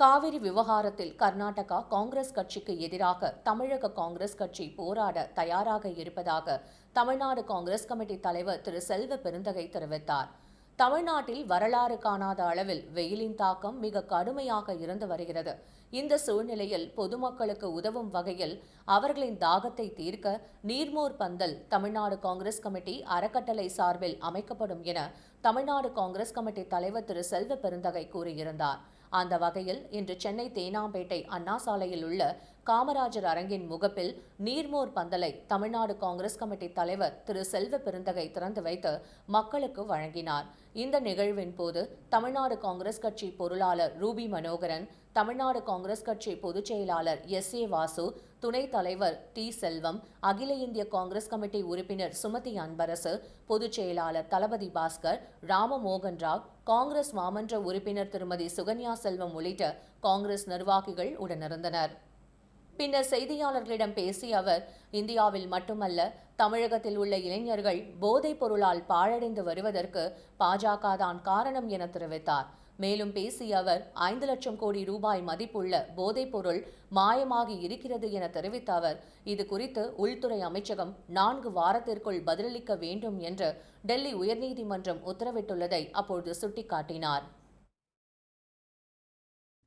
காவிரி விவகாரத்தில் கர்நாடகா காங்கிரஸ் கட்சிக்கு எதிராக தமிழக காங்கிரஸ் கட்சி போராட தயாராக இருப்பதாக தமிழ்நாடு காங்கிரஸ் கமிட்டி தலைவர் திரு. செல்வ பெருந்தகை தெரிவித்தார். தமிழ்நாட்டில் வரலாறு காணாத அளவில் வெயிலின் தாக்கம் மிக கடுமையாக இருந்து வருகிறது. இந்த சூழ்நிலையில் பொதுமக்களுக்கு உதவும் வகையில் அவர்களின் தாகத்தை தீர்க்க நீர்மோர் பந்தல் தமிழ்நாடு காங்கிரஸ் கமிட்டி அறக்கட்டளை சார்பில் அமைக்கப்படும் என தமிழ்நாடு காங்கிரஸ் கமிட்டி தலைவர் திரு. செல்வ பெருந்தகை கூறியிருந்தார். அந்த வகையில் இன்று சென்னை தேனாம்பேட்டை அண்ணா சாலையில் உள்ள காமராஜர் அரங்கின் முகப்பில் நீர்மோர் பந்தலை தமிழ்நாடு காங்கிரஸ் கமிட்டி தலைவர் திரு செல்வ பெருந்தகை திறந்து வைத்து மக்களுக்கு வழங்கினார். இந்த நிகழ்வின் போது தமிழ்நாடு காங்கிரஸ் கட்சி பொருளாளர் ரூபி மனோகரன் தமிழ்நாடு காங்கிரஸ் கட்சி பொதுச் செயலாளர் எஸ் ஏ வாசு துணைத் தலைவர் டி. செல்வம் அகில இந்திய காங்கிரஸ் கமிட்டி உறுப்பினர் சுமதி அன்பரசு பொதுச் செயலாளர் தளபதி பாஸ்கர் ராமமோகன் ராவ் காங்கிரஸ் மாமன்ற உறுப்பினர் திருமதி சுகன்யா செல்வம் உள்ளிட்ட காங்கிரஸ் நிர்வாகிகள் உடனிருந்தனர். பின்னர் செய்தியாளர்களிடம் பேசிய அவர் இந்தியாவில் மட்டுமல்ல தமிழகத்தில் உள்ள இளைஞர்கள் போதைப் பொருளால் பாழடைந்து வருவதற்கு பாஜக தான் காரணம் என தெரிவித்தார். மேலும் பேசிய அவர் ஐந்து லட்சம் கோடி ரூபாய் மதிப்புள்ள போதைப்பொருள் மாயமாகி இருக்கிறது என தெரிவித்த அவர் இது குறித்து உள்துறை அமைச்சகம் நான்கு வாரத்திற்குள் பதிலளிக்க வேண்டும் என்று டெல்லி உயர்நீதிமன்றம் உத்தரவிட்டுள்ளதை அப்பொழுது சுட்டிக்காட்டினார்.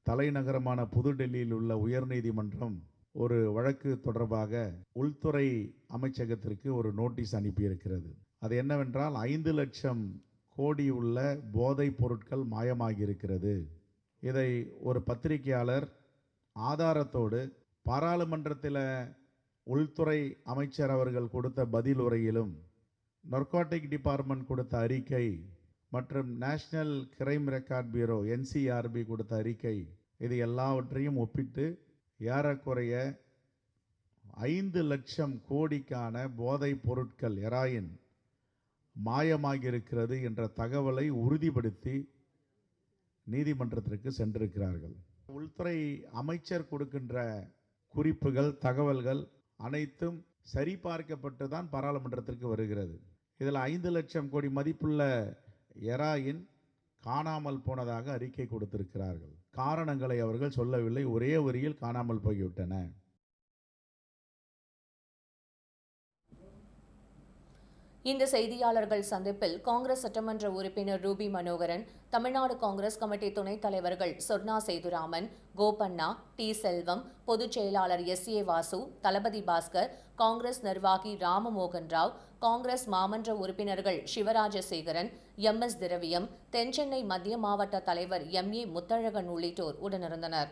தலைநகரமான புதுடெல்லியில் உள்ள உயர்நீதிமன்றம் ஒரு வழக்கு தொடர்பாக உள்துறை அமைச்சகத்திற்கு ஒரு நோட்டீஸ் அனுப்பியிருக்கிறது. அது என்னவென்றால் ஐந்து லட்சம் கோடி உள்ள போதைப் பொருட்கள் மாயமாகியிருக்கிறது. இதை ஒரு பத்திரிகையாளர் ஆதாரத்தோடு பாராளுமன்றத்தில் உள்துறை அமைச்சர் அவர்கள் கொடுத்த பதில் உரையிலும் நொர்காட்டிக் டிபார்ட்மெண்ட் கொடுத்த அறிக்கை மற்றும் national crime record bureau NCRB கொடுத்த அறிக்கை இது எல்லாவற்றையும் ஒப்பிட்டு ஏறக்குறைய ஐந்து லட்சம் கோடிக்கான போதைப் பொருட்கள் எராயின் மாயமாகியிருக்கிறது என்ற தகவலை உறுதிப்படுத்தி நீதிமன்றத்திற்கு சென்றிருக்கிறார்கள். உள்துறை அமைச்சர் கொடுக்கின்ற குறிப்புகள் தகவல்கள் அனைத்தும் சரிபார்க்கப்பட்டு தான் பாராளுமன்றத்திற்கு வருகிறது. இதில் ஐந்து லட்சம் கோடி மதிப்புள்ள எராயின் காணாமல் போனதாக அறிக்கை கொடுத்திருக்கிறார்கள். காரணங்களை அவர்கள் சொல்லவில்லை ஒரே வரியில் காணாமல் போய்விட்டன. இந்த செய்தியாளர்கள் சந்திப்பில் காங்கிரஸ் சட்டமன்ற உறுப்பினர் ரூபி மனோகரன் தமிழ்நாடு காங்கிரஸ் கமிட்டி துணைத் தலைவர்கள் சொர்ணா சேதுராமன் கோபண்ணா டி செல்வம் பொதுச் செயலாளர் எஸ் ஏ வாசு தளபதி பாஸ்கர் காங்கிரஸ் நிர்வாகி ராமமோகன் ராவ் காங்கிரஸ் மாமன்ற உறுப்பினர்கள் சிவராஜசேகரன் எம் எஸ் திரவியம் தென்சென்னை மத்திய மாவட்ட தலைவர் எம் ஏ முத்தழகன் உள்ளிட்டோர் உடனிருந்தனர்.